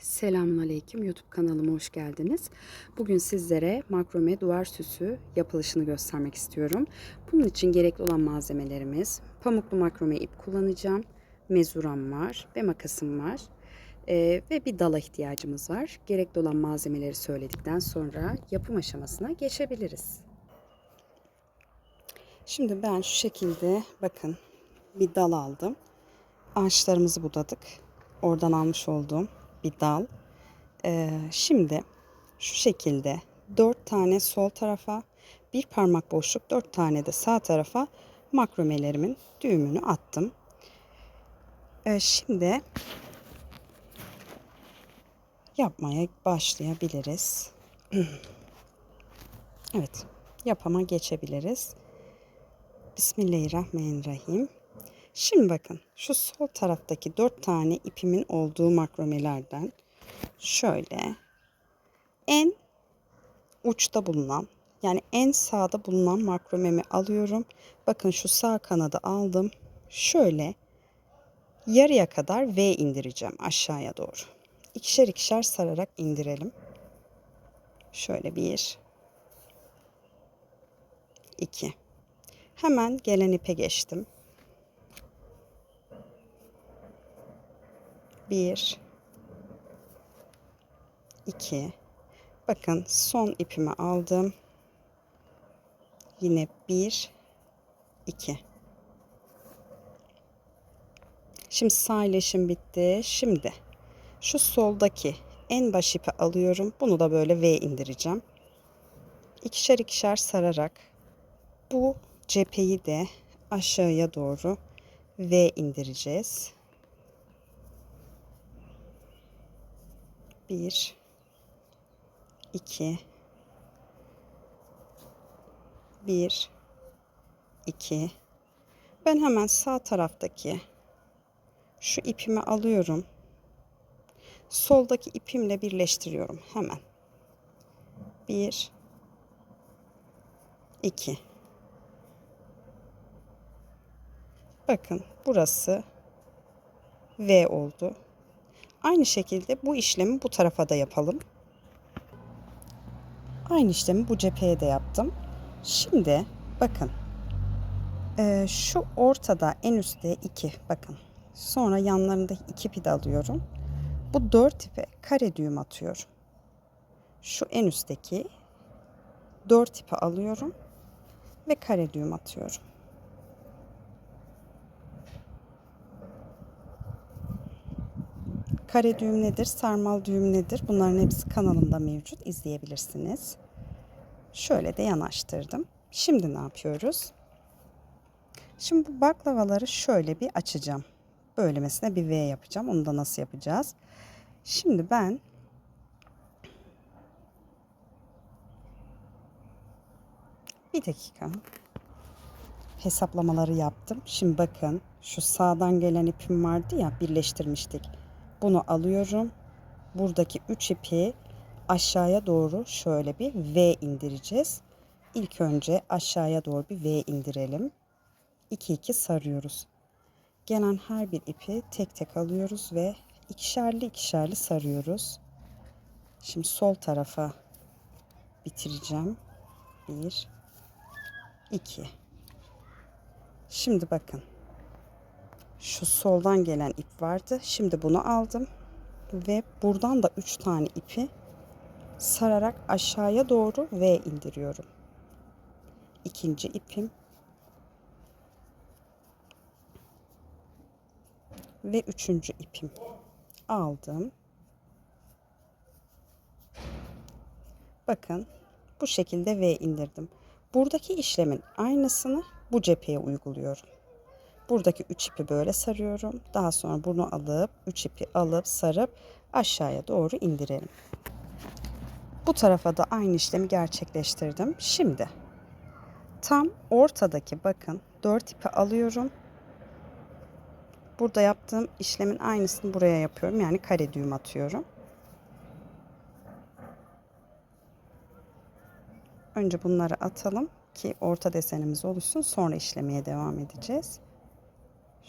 Selamünaleyküm YouTube kanalıma hoş geldiniz. Bugün sizlere makrome duvar süsü yapılışını göstermek istiyorum. Bunun için gerekli olan malzemelerimiz pamuklu makrome ip kullanacağım, mezuram var ve makasım var. Ee, ve bir dala ihtiyacımız var. Gerekli olan malzemeleri söyledikten sonra yapım aşamasına geçebiliriz. Şimdi ben şu şekilde bakın bir dal aldım. Ağaçlarımızı budadık. Oradan almış olduğum bir dal. Ee, şimdi şu şekilde dört tane sol tarafa bir parmak boşluk dört tane de sağ tarafa makromelerimin düğümünü attım. Ee, şimdi yapmaya başlayabiliriz. evet yapama geçebiliriz. Bismillahirrahmanirrahim. Şimdi bakın şu sol taraftaki dört tane ipimin olduğu makromelerden şöyle en uçta bulunan yani en sağda bulunan makromemi alıyorum. Bakın şu sağ kanadı aldım. Şöyle yarıya kadar V indireceğim aşağıya doğru. İkişer ikişer sararak indirelim. Şöyle bir, iki. Hemen gelen ipe geçtim. Bir, iki. Bakın son ipimi aldım. Yine bir, iki. Şimdi sağ ileşim bitti. Şimdi şu soldaki en baş ipi alıyorum. Bunu da böyle V indireceğim. İkişer ikişer sararak bu cepheyi de aşağıya doğru V indireceğiz. Bir, iki, bir, iki. Ben hemen sağ taraftaki şu ipimi alıyorum. Soldaki ipimle birleştiriyorum hemen. Bir, iki. Bakın burası V oldu. Aynı şekilde bu işlemi bu tarafa da yapalım. Aynı işlemi bu cepheye de yaptım. Şimdi bakın ee, şu ortada en üstte iki bakın. Sonra yanlarında iki ipi de alıyorum. Bu dört ipe kare düğüm atıyorum. Şu en üstteki dört ipi alıyorum ve kare düğüm atıyorum. Kare düğüm nedir? Sarmal düğüm nedir? Bunların hepsi kanalımda mevcut. İzleyebilirsiniz. Şöyle de yanaştırdım. Şimdi ne yapıyoruz? Şimdi bu baklavaları şöyle bir açacağım. Böylemesine bir V yapacağım. Onu da nasıl yapacağız? Şimdi ben bir dakika hesaplamaları yaptım. Şimdi bakın şu sağdan gelen ipim vardı ya birleştirmiştik. Bunu alıyorum. Buradaki 3 ipi aşağıya doğru şöyle bir V indireceğiz. İlk önce aşağıya doğru bir V indirelim. 2 2 sarıyoruz. Gelen her bir ipi tek tek alıyoruz ve ikişerli ikişerli sarıyoruz. Şimdi sol tarafa bitireceğim. 1 2 Şimdi bakın şu soldan gelen ip vardı. Şimdi bunu aldım ve buradan da 3 tane ipi sararak aşağıya doğru V indiriyorum. İkinci ipim ve üçüncü ipim aldım. Bakın bu şekilde V indirdim. Buradaki işlemin aynısını bu cepheye uyguluyorum. Buradaki 3 ipi böyle sarıyorum. Daha sonra bunu alıp 3 ipi alıp sarıp aşağıya doğru indirelim. Bu tarafa da aynı işlemi gerçekleştirdim. Şimdi tam ortadaki bakın 4 ipi alıyorum. Burada yaptığım işlemin aynısını buraya yapıyorum. Yani kare düğüm atıyorum. Önce bunları atalım ki orta desenimiz oluşsun. Sonra işlemeye devam edeceğiz.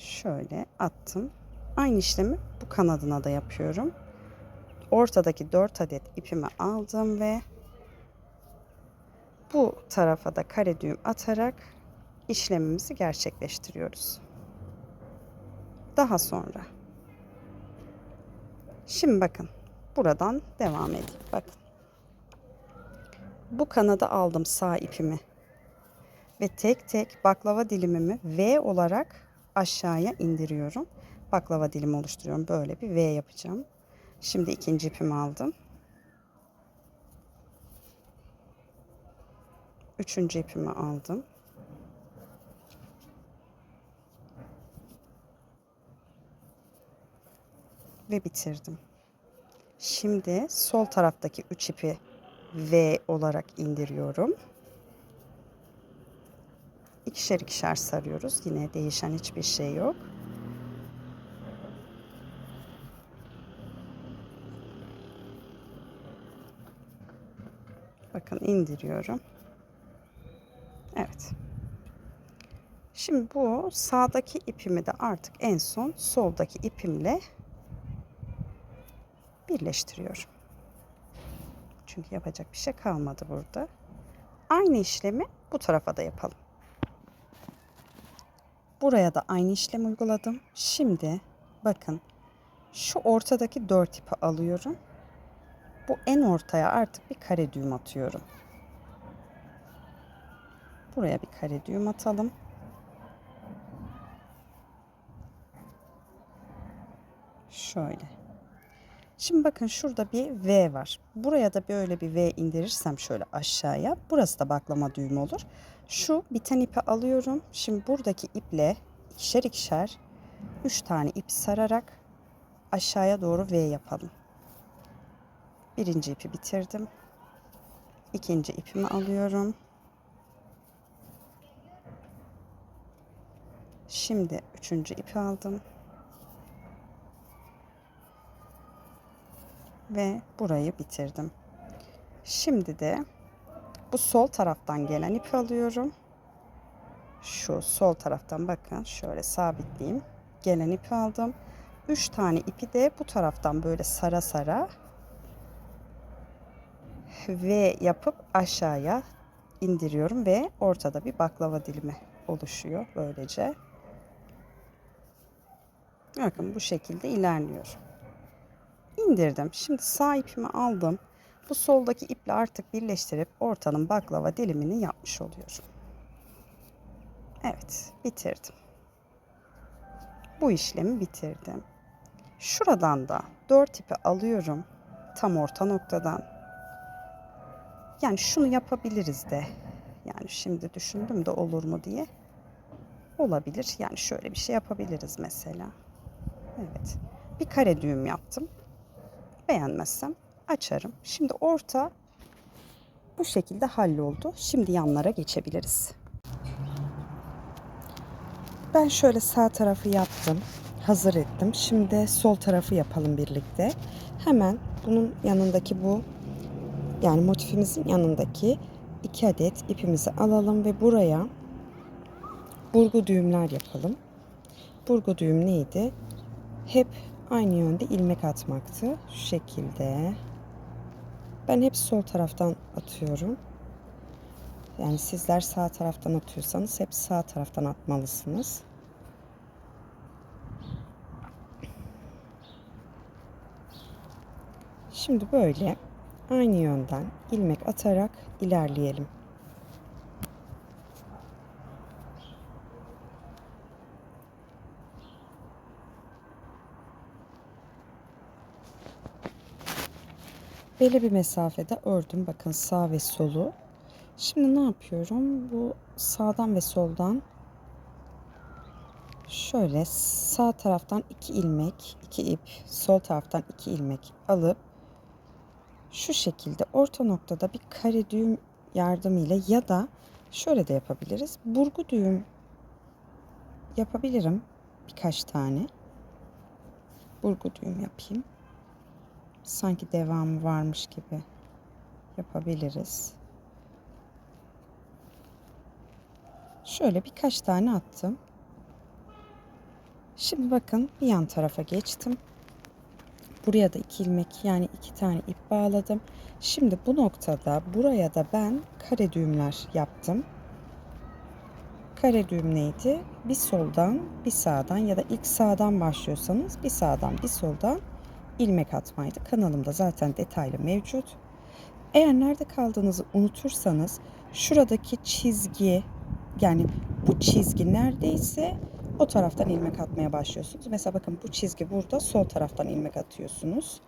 Şöyle attım. Aynı işlemi bu kanadına da yapıyorum. ortadaki 4 adet ipimi aldım ve bu tarafa da kare düğüm atarak işlemimizi gerçekleştiriyoruz. Daha sonra şimdi bakın buradan devam edeyim. Bakın. Bu kanada aldım sağ ipimi ve tek tek baklava dilimimi V olarak aşağıya indiriyorum. Baklava dilimi oluşturuyorum. Böyle bir V yapacağım. Şimdi ikinci ipimi aldım. Üçüncü ipimi aldım. Ve bitirdim. Şimdi sol taraftaki üç ipi V olarak indiriyorum. İkişer ikişer sarıyoruz. Yine değişen hiçbir şey yok. Bakın indiriyorum. Evet. Şimdi bu sağdaki ipimi de artık en son soldaki ipimle birleştiriyorum. Çünkü yapacak bir şey kalmadı burada. Aynı işlemi bu tarafa da yapalım. Buraya da aynı işlemi uyguladım. Şimdi bakın şu ortadaki dört ipi alıyorum. Bu en ortaya artık bir kare düğüm atıyorum. Buraya bir kare düğüm atalım. Şöyle. Şimdi bakın şurada bir V var. Buraya da böyle bir V indirirsem şöyle aşağıya. Burası da baklama düğümü olur. Şu biten ipi alıyorum. Şimdi buradaki iple ikişer ikişer 3 tane ip sararak aşağıya doğru V yapalım. Birinci ipi bitirdim. İkinci ipimi alıyorum. Şimdi üçüncü ipi aldım. Ve burayı bitirdim. Şimdi de bu sol taraftan gelen ipi alıyorum. Şu sol taraftan bakın şöyle sabitleyeyim. Gelen ipi aldım. 3 tane ipi de bu taraftan böyle sara sara V yapıp aşağıya indiriyorum ve ortada bir baklava dilimi oluşuyor böylece. Bakın bu şekilde ilerliyor. İndirdim. Şimdi sağ ipimi aldım. Bu soldaki iple artık birleştirip ortanın baklava dilimini yapmış oluyorum. Evet, bitirdim. Bu işlemi bitirdim. Şuradan da 4 ipi alıyorum. Tam orta noktadan. Yani şunu yapabiliriz de. Yani şimdi düşündüm de olur mu diye. Olabilir. Yani şöyle bir şey yapabiliriz mesela. Evet. Bir kare düğüm yaptım. Beğenmezsem açarım. Şimdi orta bu şekilde halloldu. Şimdi yanlara geçebiliriz. Ben şöyle sağ tarafı yaptım. Hazır ettim. Şimdi sol tarafı yapalım birlikte. Hemen bunun yanındaki bu yani motifimizin yanındaki iki adet ipimizi alalım ve buraya burgu düğümler yapalım. Burgu düğüm neydi? Hep aynı yönde ilmek atmaktı. Şu şekilde. Ben hep sol taraftan atıyorum. Yani sizler sağ taraftan atıyorsanız hep sağ taraftan atmalısınız. Şimdi böyle aynı yönden ilmek atarak ilerleyelim. Belli bir mesafede ördüm. Bakın sağ ve solu. Şimdi ne yapıyorum? Bu sağdan ve soldan şöyle sağ taraftan iki ilmek, iki ip, sol taraftan iki ilmek alıp şu şekilde orta noktada bir kare düğüm yardımıyla ya da şöyle de yapabiliriz. Burgu düğüm yapabilirim birkaç tane. Burgu düğüm yapayım. Sanki devamı varmış gibi yapabiliriz. Şöyle birkaç tane attım. Şimdi bakın bir yan tarafa geçtim. Buraya da iki ilmek yani iki tane ip bağladım. Şimdi bu noktada buraya da ben kare düğümler yaptım. Kare düğüm neydi? Bir soldan bir sağdan ya da ilk sağdan başlıyorsanız bir sağdan bir soldan ilmek atmaydı. Kanalımda zaten detaylı mevcut. Eğer nerede kaldığınızı unutursanız şuradaki çizgi yani bu çizgi neredeyse o taraftan ilmek atmaya başlıyorsunuz. Mesela bakın bu çizgi burada sol taraftan ilmek atıyorsunuz.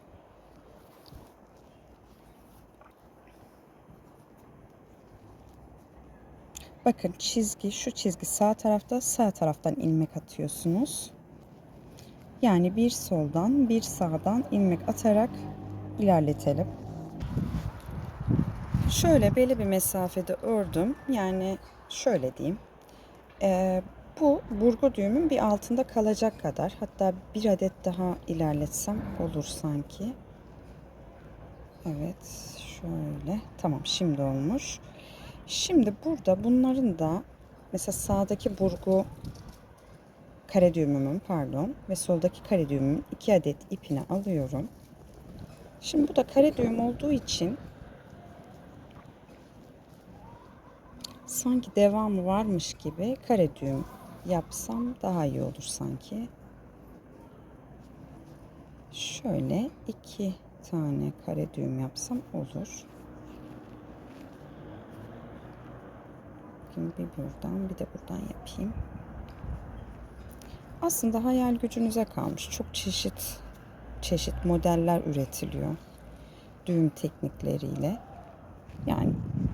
Bakın çizgi şu çizgi sağ tarafta sağ taraftan ilmek atıyorsunuz. Yani bir soldan bir sağdan ilmek atarak ilerletelim. Şöyle belli bir mesafede ördüm. Yani şöyle diyeyim. Ee, bu burgu düğümün bir altında kalacak kadar. Hatta bir adet daha ilerletsem olur sanki. Evet şöyle. Tamam şimdi olmuş. Şimdi burada bunların da mesela sağdaki burgu kare düğümümün pardon ve soldaki kare düğümümün iki adet ipini alıyorum. Şimdi bu da kare düğüm olduğu için sanki devamı varmış gibi kare düğüm yapsam daha iyi olur sanki. Şöyle iki tane kare düğüm yapsam olur. Bakın bir buradan bir de buradan yapayım. Aslında hayal gücünüze kalmış. Çok çeşit çeşit modeller üretiliyor. Düğüm teknikleriyle. Yani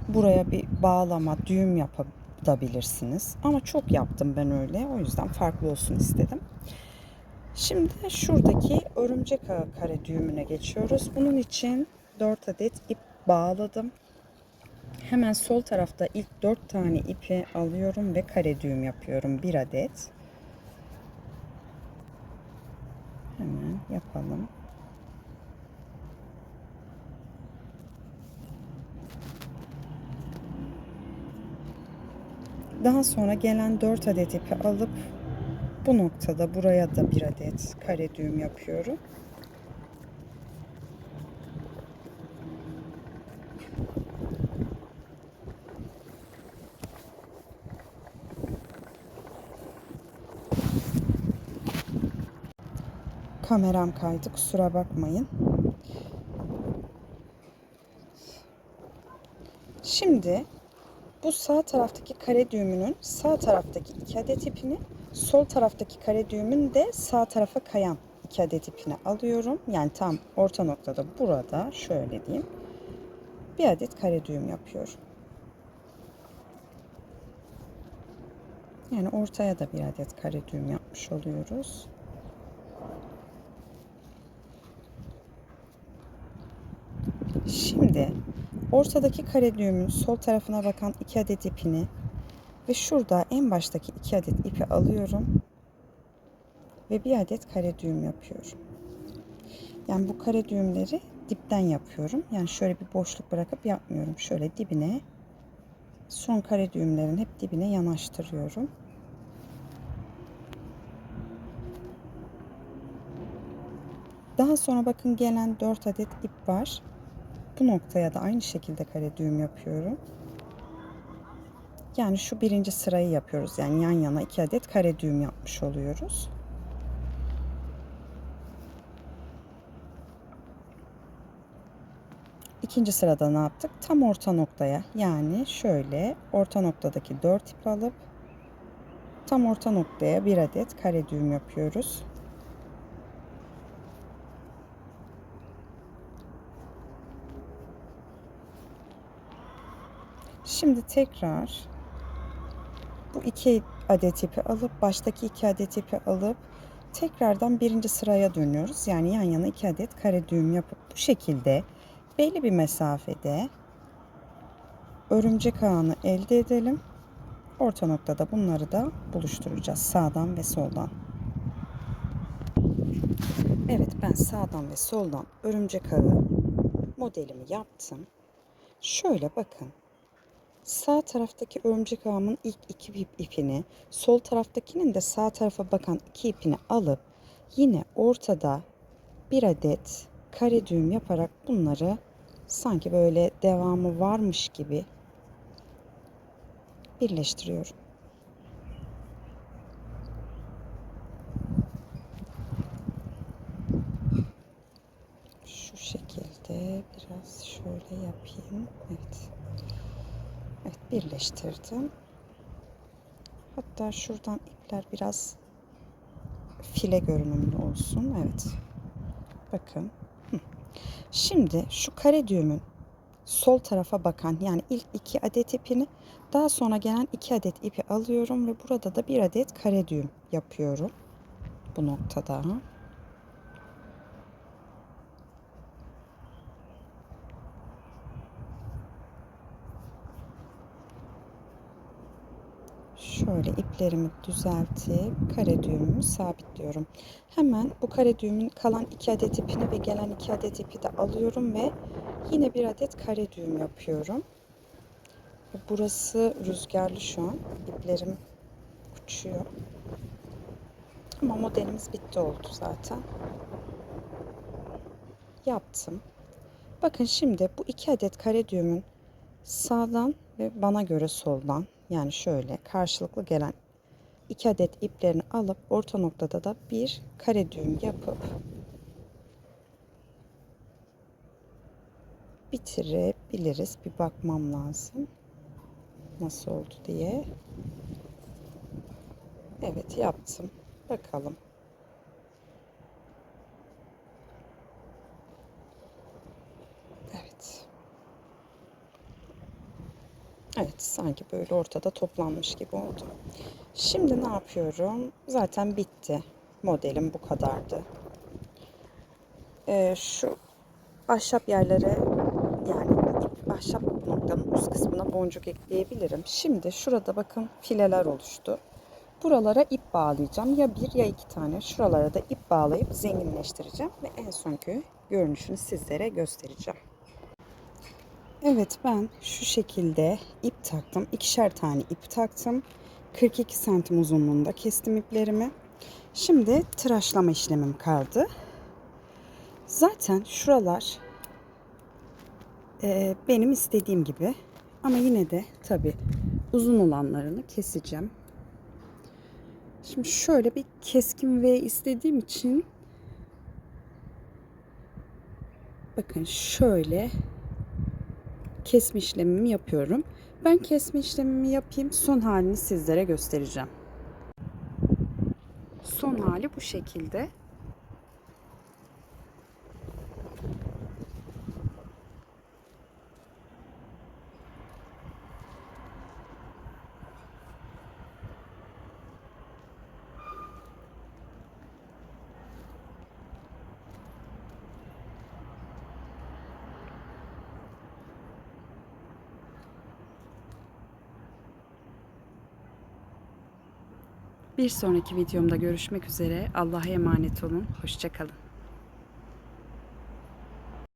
buraya bir bağlama, düğüm yapabilirsiniz. Ama çok yaptım ben öyle. O yüzden farklı olsun istedim. Şimdi şuradaki örümcek ağı kare düğümüne geçiyoruz. Bunun için 4 adet ip bağladım. Hemen sol tarafta ilk 4 tane ipi alıyorum ve kare düğüm yapıyorum. 1 adet. Hemen yapalım. Daha sonra gelen 4 adet ipi alıp bu noktada buraya da bir adet kare düğüm yapıyorum. Kameram kaydı kusura bakmayın. Şimdi bu sağ taraftaki kare düğümünün sağ taraftaki iki adet ipini sol taraftaki kare düğümün de sağ tarafa kayan iki adet ipini alıyorum. Yani tam orta noktada burada şöyle diyeyim. Bir adet kare düğüm yapıyorum. Yani ortaya da bir adet kare düğüm yapmış oluyoruz. Şimdi ortadaki kare düğümün sol tarafına bakan iki adet ipini ve şurada en baştaki iki adet ipi alıyorum ve bir adet kare düğüm yapıyorum. Yani bu kare düğümleri dipten yapıyorum. Yani şöyle bir boşluk bırakıp yapmıyorum. Şöyle dibine son kare düğümlerin hep dibine yanaştırıyorum. Daha sonra bakın gelen 4 adet ip var. Bu noktaya da aynı şekilde kare düğüm yapıyorum. Yani şu birinci sırayı yapıyoruz. Yani yan yana iki adet kare düğüm yapmış oluyoruz. İkinci sırada ne yaptık? Tam orta noktaya yani şöyle orta noktadaki 4 ip alıp tam orta noktaya bir adet kare düğüm yapıyoruz. Şimdi tekrar bu iki adet ipi alıp baştaki iki adet ipi alıp tekrardan birinci sıraya dönüyoruz. Yani yan yana iki adet kare düğüm yapıp bu şekilde belli bir mesafede örümcek ağını elde edelim. Orta noktada bunları da buluşturacağız sağdan ve soldan. Evet ben sağdan ve soldan örümcek ağı modelimi yaptım. Şöyle bakın sağ taraftaki örümcek ağımın ilk iki ip ipini, sol taraftakinin de sağ tarafa bakan iki ipini alıp yine ortada bir adet kare düğüm yaparak bunları sanki böyle devamı varmış gibi birleştiriyorum. Şu şekilde biraz şöyle yapayım. Evet. Birleştirdim. Hatta şuradan ipler biraz file görünümlü olsun. Evet. Bakın. Şimdi şu kare düğümün sol tarafa bakan yani ilk iki adet ipini daha sonra gelen iki adet ipi alıyorum ve burada da bir adet kare düğüm yapıyorum. Bu noktada. Şöyle iplerimi düzeltip kare düğümümü sabitliyorum. Hemen bu kare düğümün kalan iki adet ipini ve gelen iki adet ipi de alıyorum ve yine bir adet kare düğüm yapıyorum. Burası rüzgarlı şu an. İplerim uçuyor. Ama modelimiz bitti oldu zaten. Yaptım. Bakın şimdi bu iki adet kare düğümün sağdan ve bana göre soldan yani şöyle karşılıklı gelen iki adet iplerini alıp orta noktada da bir kare düğüm yapıp bitirebiliriz. Bir bakmam lazım. Nasıl oldu diye. Evet yaptım. Bakalım. Evet. Evet sanki böyle ortada toplanmış gibi oldu. Şimdi ne yapıyorum? Zaten bitti. Modelim bu kadardı. Ee, şu ahşap yerlere yani ahşap noktanın üst kısmına boncuk ekleyebilirim. Şimdi şurada bakın fileler oluştu. Buralara ip bağlayacağım. Ya bir ya iki tane. Şuralara da ip bağlayıp zenginleştireceğim. Ve en sonki görünüşünü sizlere göstereceğim. Evet ben şu şekilde ip taktım. İkişer tane ip taktım. 42 santim uzunluğunda kestim iplerimi. Şimdi tıraşlama işlemim kaldı. Zaten şuralar e, benim istediğim gibi. Ama yine de tabi uzun olanlarını keseceğim. Şimdi şöyle bir keskin V istediğim için bakın şöyle kesme işlemimi yapıyorum. Ben kesme işlemimi yapayım. Son halini sizlere göstereceğim. Son hali bu şekilde. Bir sonraki videomda görüşmek üzere. Allah'a emanet olun. Hoşçakalın.